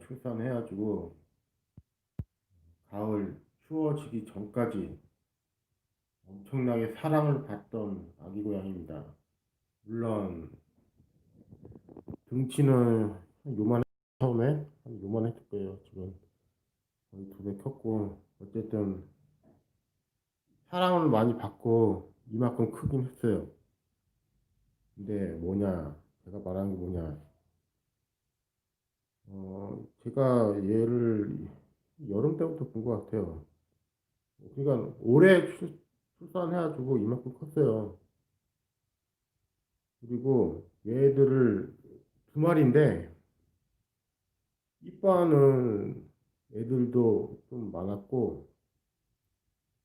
출산해가지고 가을 추워지기 전까지 엄청나게 사랑을 받던 아기 고양이입니다. 물론 등치는 한 요만해 처음에 한 요만했을 거예요. 지금 거의 두 배 컸고 어쨌든 사랑을 많이 받고 이만큼 크긴 했어요. 근데 뭐냐 제가 말하는 게 뭐냐 어 제가 얘를 여름 때부터 본 것 같아요. 그러니까 올해 출, 출산해가지고 이만큼 컸어요. 그리고 얘들을 두 마리인데 이뻐하는 애들도 좀 많았고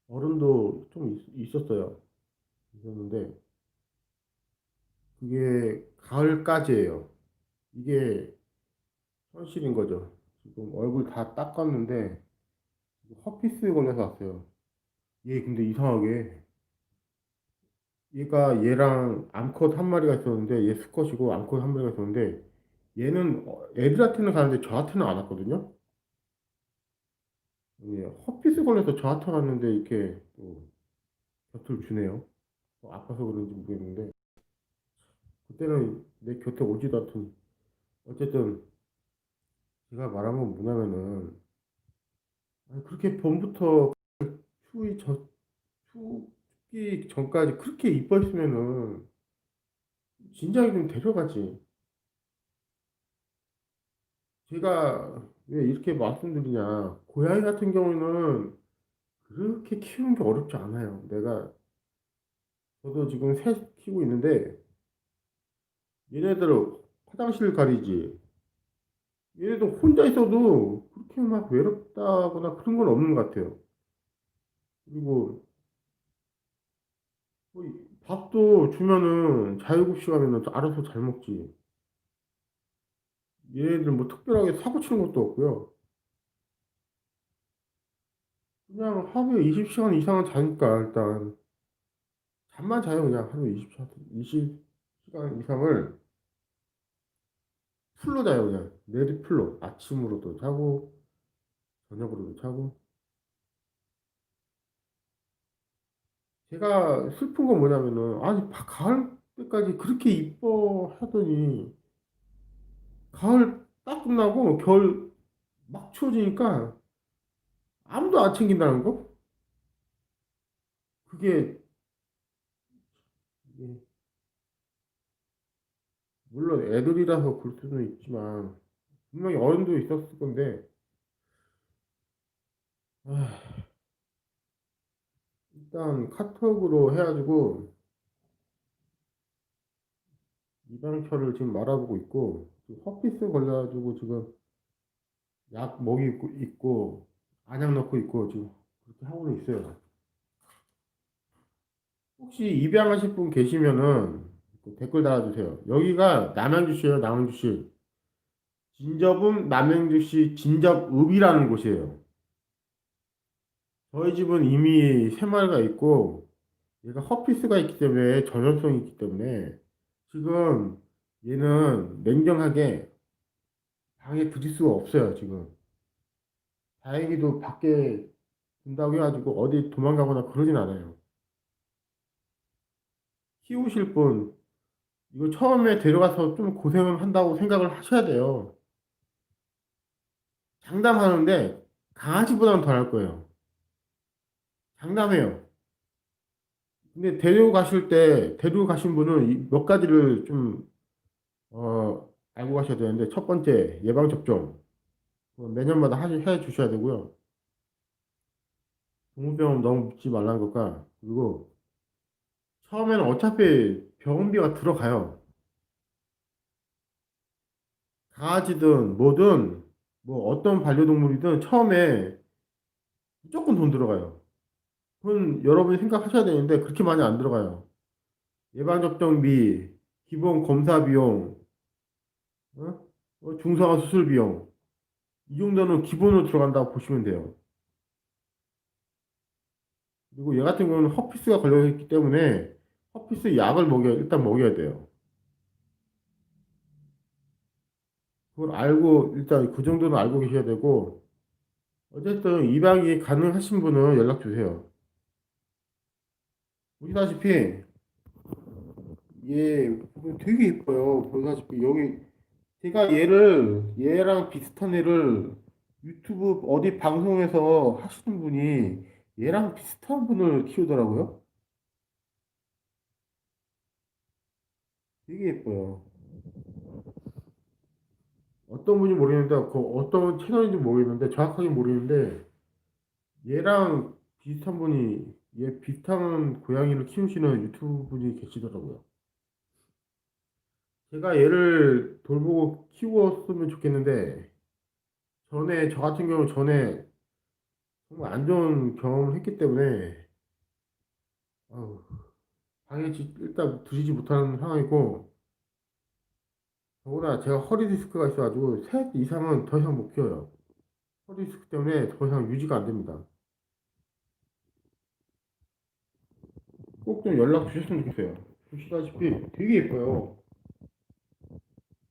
어른도 좀 있, 었어요 있었는데 그게 가을까지예요. 이게 현실인 거죠. 지금 얼굴 다 닦았는데 허피스에 걸려서 왔어요. 얘 근데 이상하게 얘가 얘랑 암컷 한 마리가 있었는데 얘 수컷이고 암컷 한 마리가 있었는데 얘는 어, 애들한테는 가는데 저한테는 안 왔거든요. 예, 허피스 걸려서 저한테 갔는데 이렇게 또 곁을 주네요. 뭐 아파서 그런지 모르겠는데 그때는 내 곁에 오지도 않던 어쨌든 제가 말한 건 뭐냐면은 아니, 그렇게 봄부터 추위 저 춥기 전까지 그렇게 이뻐 있으면은 진작에 좀 데려가지. 제가 왜 이렇게 말씀드리냐. 고양이 같은 경우는 그렇게 키우는 게 어렵지 않아요. 내가 저도 지금 새 키우고 있는데 얘네들 화장실 가리지. 얘네들 혼자 있어도 그렇게 막 외롭다거나 그런 건 없는 것 같아요. 그리고 뭐 밥도 주면은 자유급식 하면은 알아서 잘 먹지. 얘네들 뭐 특별하게 사고 치는 것도 없고요. 그냥 하루에 20시간 이상은 자니까 일단 잠만 자요 그냥 하루에 20시간, 20시간 이상을 풀로 자요 그냥. 내리 풀로. 아침으로도 자고 저녁으로도 자고. 제가 슬픈 건 뭐냐면은 아니 바- 가을 때까지 그렇게 이뻐 하더니 가을 딱 끝나고 겨울 막 추워지니까 아무도 안 챙긴다는 거? 그게 이게 물론 애들이라서 그럴 수는 있지만 분명히 어른도 있었을 건데 아, 일단 카톡으로 해가지고 입양처를 지금 말아보고 있고 허피스 걸려가지고 지금 약 먹이고 있고 안약 넣고 있고 지금 그렇게 하고는 있어요. 혹시 입양하실 분 계시면은 그 댓글 달아주세요. 여기가 남양주시에요, 남양주시. 진접은 남양주시 진접읍이라는 곳이에요. 저희 집은 이미 세 마리가 있고 얘가 허피스가 있기 때문에 전염성이 있기 때문에 지금 얘는 냉정하게 방에 들일 수가 없어요, 지금. 다행히도 밖에 둔다고 해가지고 어디 도망가거나 그러진 않아요. 키우실 분, 이거 처음에 데려가서 좀 고생을 한다고 생각을 하셔야 돼요. 장담하는데 강아지보다는 더 할 거예요. 장담해요. 근데 데려가실 때, 데려가신 분은 이몇 가지를 좀, 어, 알고 가셔야 되는데, 첫 번째, 예방 접종. 뭐 매년마다 하, 해 주셔야 되고요. 동물병원 너무 묻지 말라는 것과, 그리고 처음에는 어차피 병원비가 들어가요. 강아지든 뭐든 뭐 어떤 반려동물이든 처음에 무조건 돈 들어가요. 그건 여러분이 생각하셔야 되는데 그렇게 많이 안 들어가요. 예방접종비, 기본 검사 비용, 어? 어, 중성화 수술 비용 이 정도는 기본으로 들어간다고 보시면 돼요. 그리고 얘 같은 경우는 허피스가 걸려있기 때문에 허피스 약을 먹여 일단 먹여야 돼요. 그걸 알고 일단 그 정도는 알고 계셔야 되고 어쨌든 입양이 가능하신 분은 연락 주세요. 보시다시피 얘 되게 예뻐요. 보시다시피 여기 제가 얘를 얘랑 비슷한 애를 유튜브 어디 방송에서 하시는 분이 얘랑 비슷한 분을 키우더라고요. 되게 예뻐요. 어떤 분이 모르겠는데 그 어떤 채널인지 모르겠는데 정확하게 모르겠는데 얘랑 비슷한 분이 얘 비슷한 고양이를 키우시는 유튜브 분이 계시더라고요. 제가 얘를 돌보고 키웠으면 좋겠는데 전에 저 같은 경우 전에 정말 안 좋은 경험을 했기 때문에 아우, 지- 일단 들이지 못하는 상황이고 더구나 제가 허리 디스크가 있어가지고 셋 이상은 더 이상 못 키워요. 허리 디스크 때문에 더 이상 유지가 안 됩니다. 꼭 좀 연락 주셨으면 좋겠어요. 보시다시피 되게 예뻐요.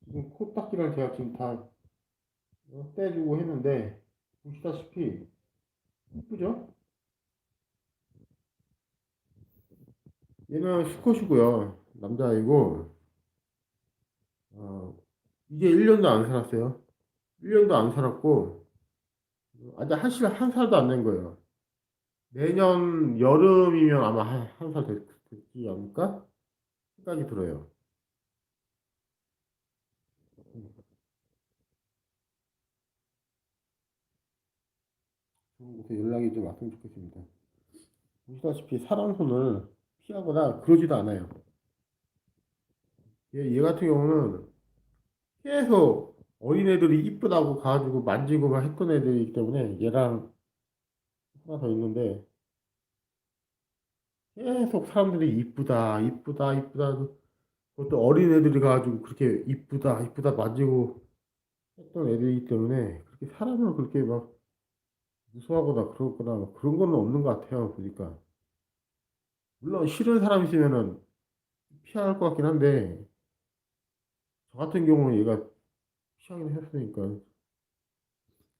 지금 코딱지랑 제가 지금 다 어, 떼주고 했는데 보시다시피 이쁘죠? 얘는 수컷이고요. 남자아이고 어, 이제 1년도 안 살았어요. 1년도 안 살았고 아직 한, 살- 한 살도 안 된 거예요. 내년 여름이면 아마 한, 한 살 됐지 않을까? 생각이 들어요. 연락이 좀 왔으면 좋겠습니다. 보시다시피 사람 손을 피하거나 그러지도 않아요. 얘, 얘 같은 경우는 계속 어린애들이 이쁘다고 가가지고 만지고 막 했던 애들이기 때문에 얘랑 하나 더 있는데 계속 사람들이 이쁘다, 이쁘다, 이쁘다. 그것도 어린애들이 가가지고 그렇게 이쁘다, 이쁘다 만지고 했던 애들이기 때문에 그렇게 사람을 그렇게 막 무서워하거나 그러거나 그런 거는 없는 것 같아요, 보니까. 물론 싫은 사람 있으면은 피할 것 같긴 한데 저 같은 경우는 얘가 피하긴 했으니까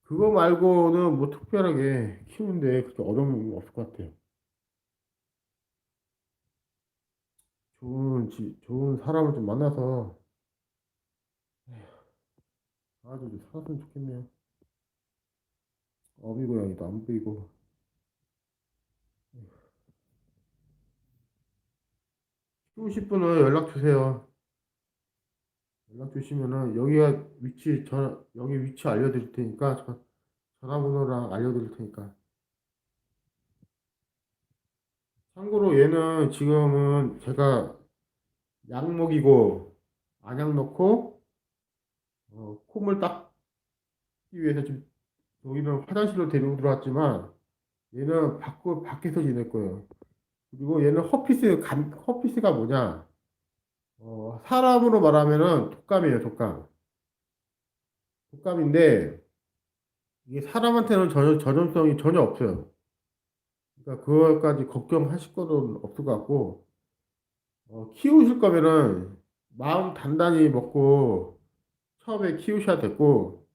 그거 말고는 뭐 특별하게 키우는데 그렇게 어려운 건 없을 것 같아요. 좋은 지, 좋은 사람을 좀 만나서 아주 좀 살았으면 좋겠네요. 어미 고양이도 안 보이고 키우실 분은 연락 주세요. 연락 주시면은 여기가 위치 전 여기 위치 알려드릴 테니까 저- 전화번호랑 알려드릴 테니까. 참고로 얘는 지금은 제가 약 먹이고 안약 넣고 어, 콧물 닦기 위해서 지금 여기는 화장실로 데리고 들어왔지만 얘는 밖, 밖에서 지낼 거예요. 그리고 얘는 허피스 감, 허피스가 뭐냐? 어, 사람으로 말하면은 독감이에요, 독감. 독감인데 이게 사람한테는 전혀 전염성이 전혀 없어요. 그러니까 그거까지 걱정하실 거는 없을 것 같고 어, 키우실 거면은 마음 단단히 먹고 처음에 키우셔야 됐고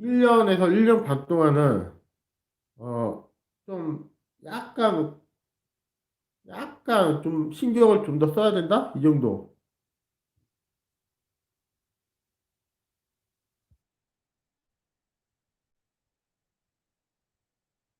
1년에서 1년 반 동안은 어, 좀 약간 약간 좀 신경을 좀 더 써야 된다? 이 정도.